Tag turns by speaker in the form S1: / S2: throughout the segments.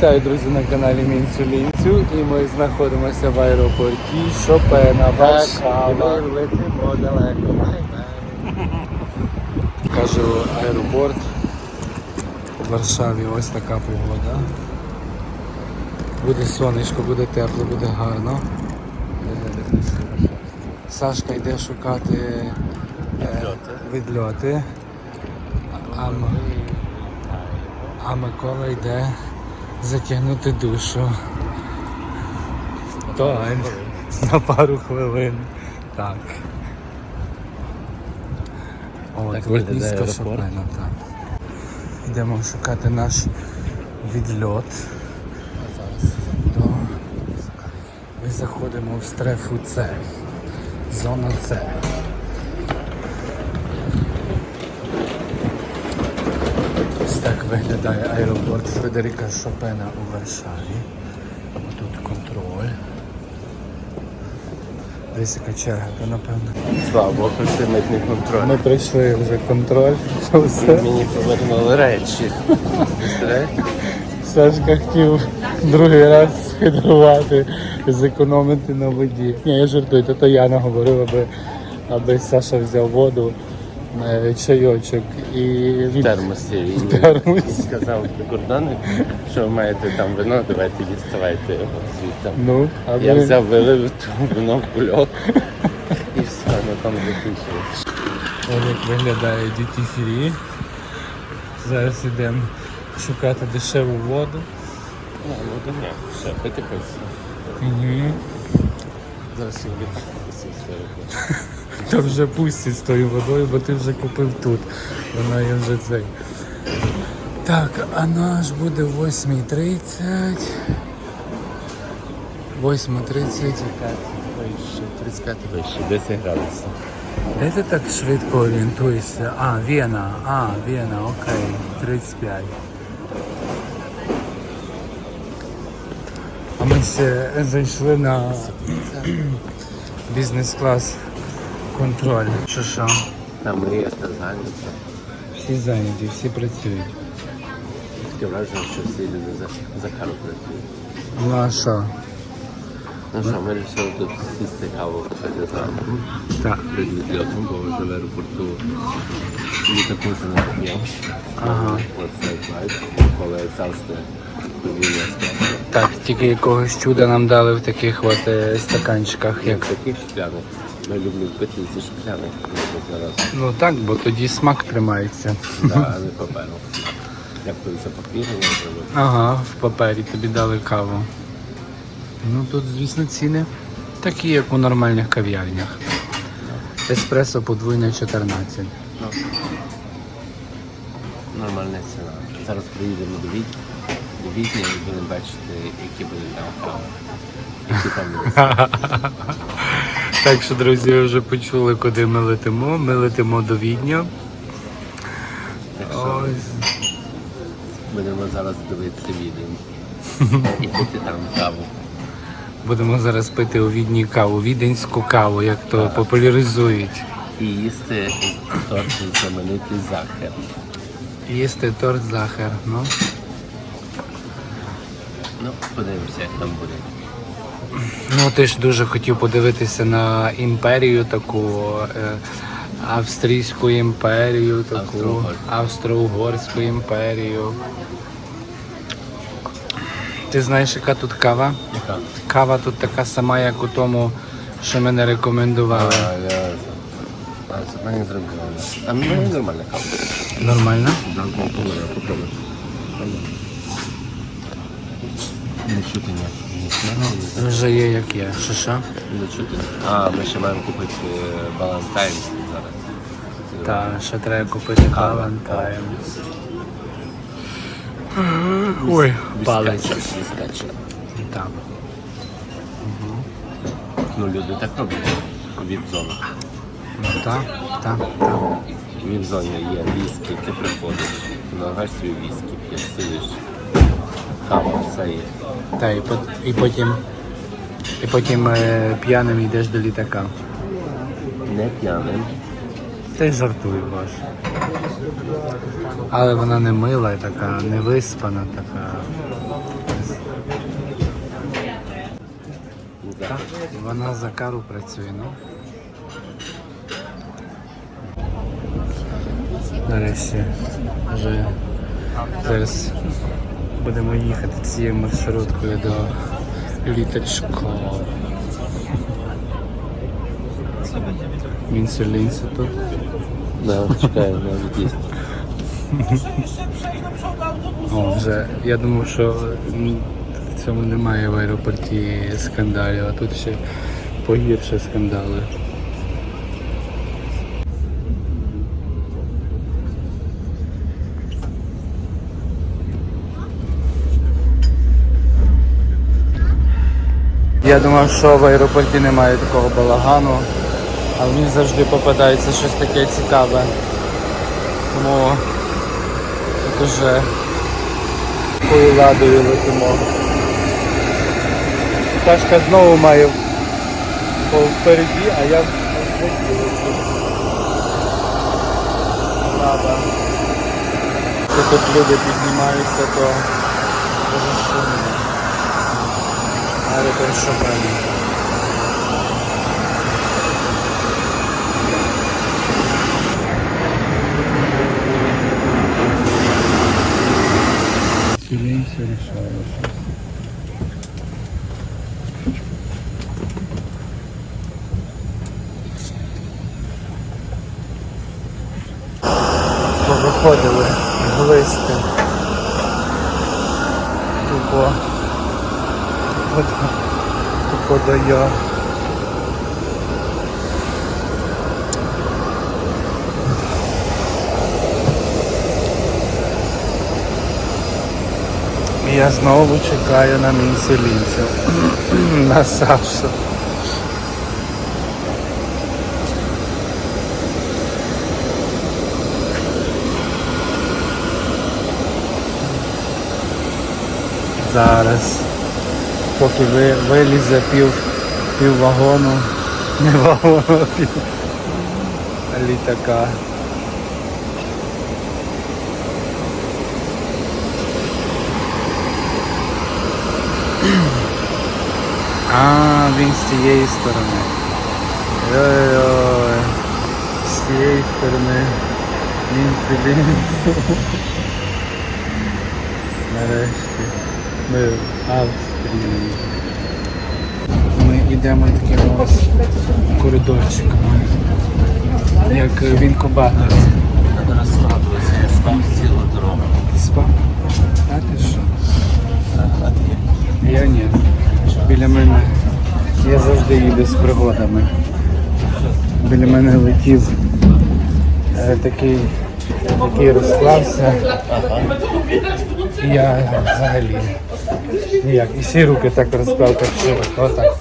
S1: Вітаю, друзі, на каналі Мінцю Лінцю. І ми знаходимося в аеропорті Шопена, Варшава.
S2: летимо далеко.
S1: Кажу, аеропорт у Варшаві. Ось така погода. Буде сонечко, буде тепло, буде гарно. Сашка йде шукати е, відльоти. А, а Микола йде затягнути душу. Так, на пару хвилин. Так. О,
S2: Так аеропорт.
S1: Шопена, так. Йдемо шукати наш відльот. Ми заходимо в стрефу С. Зона С. Ось так виглядає аеропорт Фредеріка Шопена у Варшаві. Тут контроль. Десь яка черга, то напевно.
S2: Слава Богу, це митний контроль.
S1: Ми пройшли вже контроль. Все.
S2: Мені повернули речі.
S1: Сашка хотів другий раз схитрувати, зекономити на воді. Ні, я жартую, то, я наговорив, аби, аби Саша взяв воду, чайочок і від
S2: термосі. І
S1: термосі.
S2: сказав прикордонник, що ви маєте там вино, давайте діставайте його звідти.
S1: Ну, а
S2: Я
S1: ми-
S2: взяв, вилив ту вино в кульок. І все, ну там закінчилось.
S1: Ось як виглядає duty free. Зараз йдемо шукати дешеву воду.
S2: Ну, то ні, все, пити хочеться.
S1: Угу.
S2: Зараз я відпустив
S1: Та вже пустять з тою водою, бо ти вже купив тут. Вона є вже цей. Так, а наш буде 8.30. 8.30.
S2: Вище, 35 вище, 10 градусів.
S1: Де ти так швидко орієнтуєшся? А, Вена, а, Вена, окей, 35. А ми ще зайшли на бізнес-клас контроль. Що що?
S2: Там мрія та зайнята.
S1: Всі зайняті, всі працюють.
S2: Таке враження, що всі люди за, за кару працюють.
S1: Ну а що?
S2: Ну що, ми вирішили тут сісти каву випити зранку.
S1: Так.
S2: Перед відльотом, бо вже в аеропорту літаку вже не є.
S1: Ага.
S2: Оце бачиш, коли завжди подвійне скласти.
S1: Так, тільки якогось чуда нам дали в таких от е, стаканчиках,
S2: Як
S1: як.
S2: таких шкляних. Ми люблю пити зі шкляних, ну, зараз.
S1: Ну так, бо тоді смак тримається.
S2: Да, а не паперу. Дякую за папір.
S1: Ага, в папері тобі дали каву. Ну тут, звісно, ціни такі, як у нормальних кав'ярнях. Еспресо подвійне 14.
S2: Нормальна ціна. Зараз приїдемо до Відня. До Відня і будемо бачити, які будуть там кави. Які там люди.
S1: Так що, друзі, ви вже почули, куди ми летимо. Ми летимо до Відня. Ось.
S2: будемо зараз дивитися відео. І пити там каву.
S1: Будемо зараз пити у Відні каву, віденську каву, як то популяризують.
S2: І їсти торт знаменитий захер.
S1: Їсти торт захар. Ну.
S2: Ну, подивимося, як там буде.
S1: Ну, ти ж дуже хотів подивитися на імперію таку, е, австрійську імперію, таку,
S2: Австро-Угорську.
S1: імперію. Ти знаєш, яка тут кава?
S2: Яка?
S1: Кава тут така сама, як у тому, що мене рекомендували.
S2: А, я... А, це мені зробили. А мені нормальна кава. Ну, я попробую. Не чути ні.
S1: Вже є як є. Що що?
S2: Не чути. А, ми ще маємо купити балантайн зараз.
S1: Та ще треба купити Valentine's. Ой, палець. Так.
S2: Ну, люди так роблять. Віп-зона.
S1: Ну так, так, так.
S2: Віп-зоні є віскі, ти приходиш, наливаєш свій віскі, п'єш, сидиш там все є.
S1: І, пот- і потім, і потім е, п'яним йдеш до літака.
S2: Не п'яним.
S1: Та й жартую ваш. Але вона не мила, така не виспана, така. Так, вона за кару працює, ну. Нарешті вже зараз будемо їхати цією маршруткою до літачка. Мінсерлінці тут.
S2: Да, чекаю на від'їзд.
S1: О, вже я думав, що в цьому немає в аеропорті скандалів, а тут ще погірше скандали. Я думав, що в аеропорті немає такого балагану, а них завжди попадається щось таке цікаве. Тому тут уже такою ладою летимо. Пташка знову має впереді, а я. Лада. Коли тут люди піднімаються, то дуже шумно. То що правильно. Сильнее все решаешь. Повиходили глисти. Тупо. От, дає. І Я знову чекаю на мінселінців. на Сашу. Зараз. Поки ви, вилізе пів, пів вагону. Не вагону, а пів літака. А, він з цієї сторони. Ой-ой-ой. З цієї сторони. Він блін. Нарешті. Ми в Австрії. Ми йдемо таким ось коридорчиком. Як в інкубаторі.
S2: Розслабилися, я спав цілу дорогу.
S1: Спав? А ти що? Я ні. Біля мене. Я завжди їду з пригодами. Біля мене летів е, такий, який розклався. Я взагалі ніяк. І всі руки так розклав, так широко. Отак.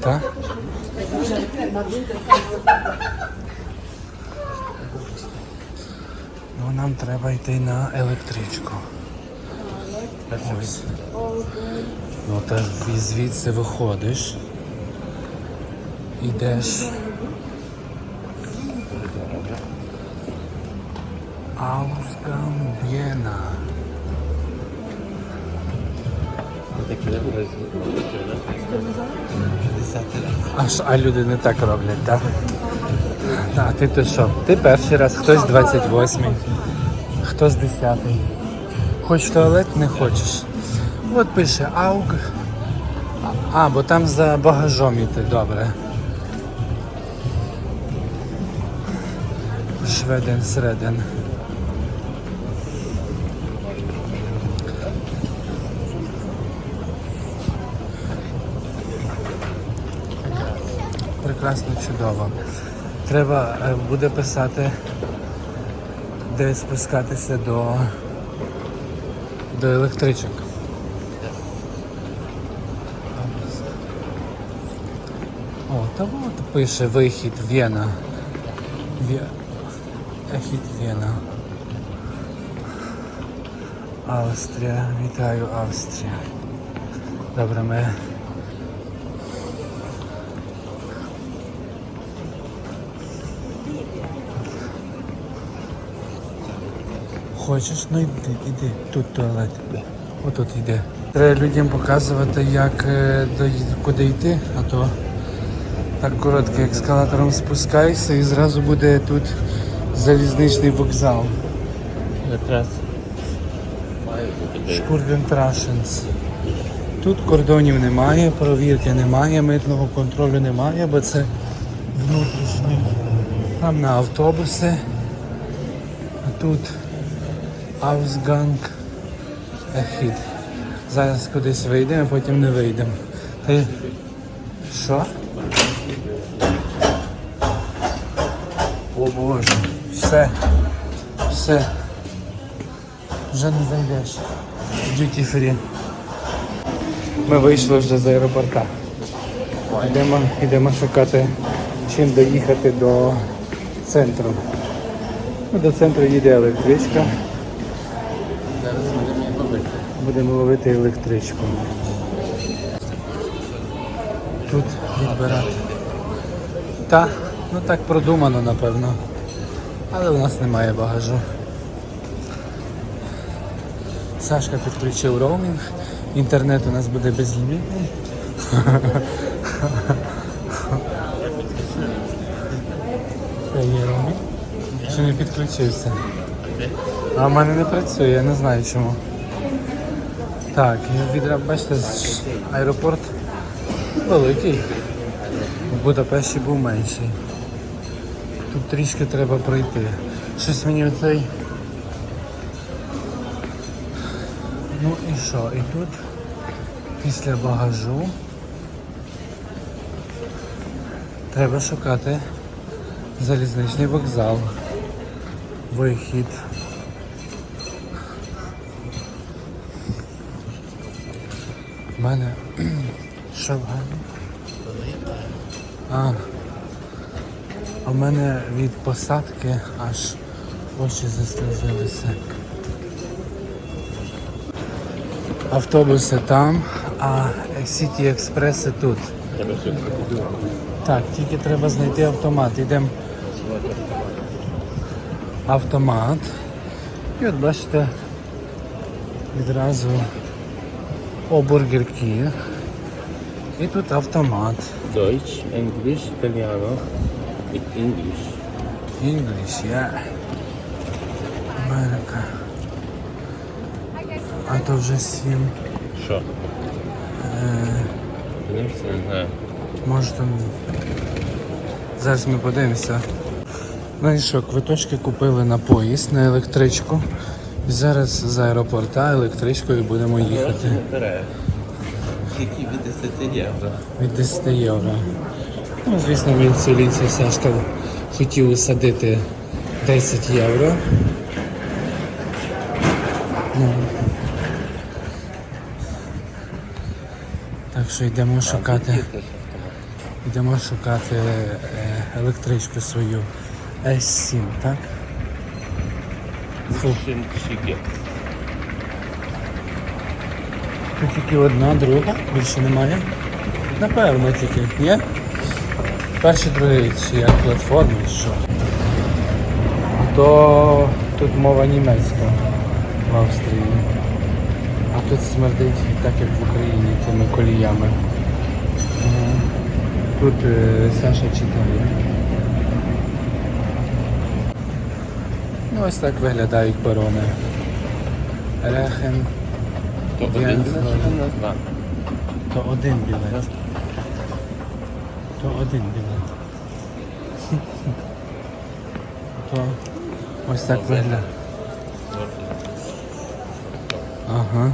S1: Так? Ну нам треба йти на електричку. Ось. Ну та звідси виходиш. Ідеш.
S2: Не буде 50.
S1: Аж а люди не так роблять, так? А ти то що? Ти перший раз, хтось 28-й, хтось 10-й. Хоч в туалет не хочеш. От пише ауг. А, бо там за багажом іти, добре. Шведен Прекрасно, чудово. Треба е, буде писати, де спускатися до, до електричок. О, та от пише вихід Вена. Вє... Ехід Вена. Австрія. Вітаю, Австрія. Добре, ми хочеш, ну йди, іди. Тут туалет. Отут йде. Треба людям показувати, як е, куди йти, а то так коротко ескалатором спускаєшся і зразу буде тут залізничний вокзал.
S2: Якраз має бути
S1: Шкурдентрашенс. Тут кордонів немає, провірки немає, митного контролю немає, бо це внутрішній. Там на автобуси. А тут Ausgang Ехід. Зараз кудись вийдемо, а потім не вийдемо. Ти що? О Боже. Все. Все. Вже не зайдеш. Duty free. Ми вийшли вже з аеропорта. Йдемо, йдемо шукати, чим доїхати до центру. Ну, До центру їде електричка.
S2: Зараз будемо її побити.
S1: Будемо ловити електричку. Тут відбирати. Та, ну так продумано, напевно. Але у нас немає багажу. Сашка підключив роумінг. Інтернет у нас буде безлімітний. Чи не підключився? А в мене не працює, я не знаю чому. Так, відра, бачите, аеропорт великий. В Будапешті був менший. Тут трішки треба пройти. Щось мені оцей. Ну і що? І тут після багажу треба шукати залізничний вокзал. Вихід. У мене в А. А в мене від посадки аж очі заслізилися. Автобуси там, а Сіті Експреси тут. Так, тільки треба знайти автомат. Йдемо автомат. І от бачите, відразу о Бургер King. І тут автомат.
S2: Deutsch, English, Italiano, English.
S1: English, yeah. Америка. А то вже сім.
S2: Що? Подивимося, не знаю.
S1: Може там. Зараз ми подивимося. Ну і що, квиточки купили на поїзд, на електричку. Зараз з аеропорта електричкою будемо їхати
S2: Тільки від 10 євро.
S1: від 10 євро. Ну, звісно, він ціліться Сашка хотів усадити 10 євро. Ну. Так що йдемо шукати. Йдемо шукати е, електричку свою S7, так?
S2: Чим шіки.
S1: тут тільки одна, друга, більше немає. Напевно тільки, є? Перший, другий, чи як платформи, що. То тут мова німецька в Австрії. А тут смердить так, як в Україні, тими коліями. Тут е, Саша читає. Ну, ось так виглядають перони. Рехен,
S2: То один білет,
S1: то один білет. То один білет. То ось так виглядає. Ага.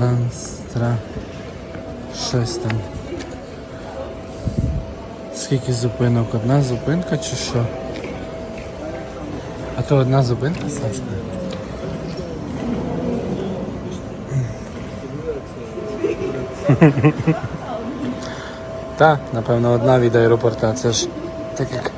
S1: Ланстра. Щось там. Скільки зупинок? Одна зупинка чи що? То одна зупинка, Сашка? Так, напевно, одна від аеропорта. Це ж так як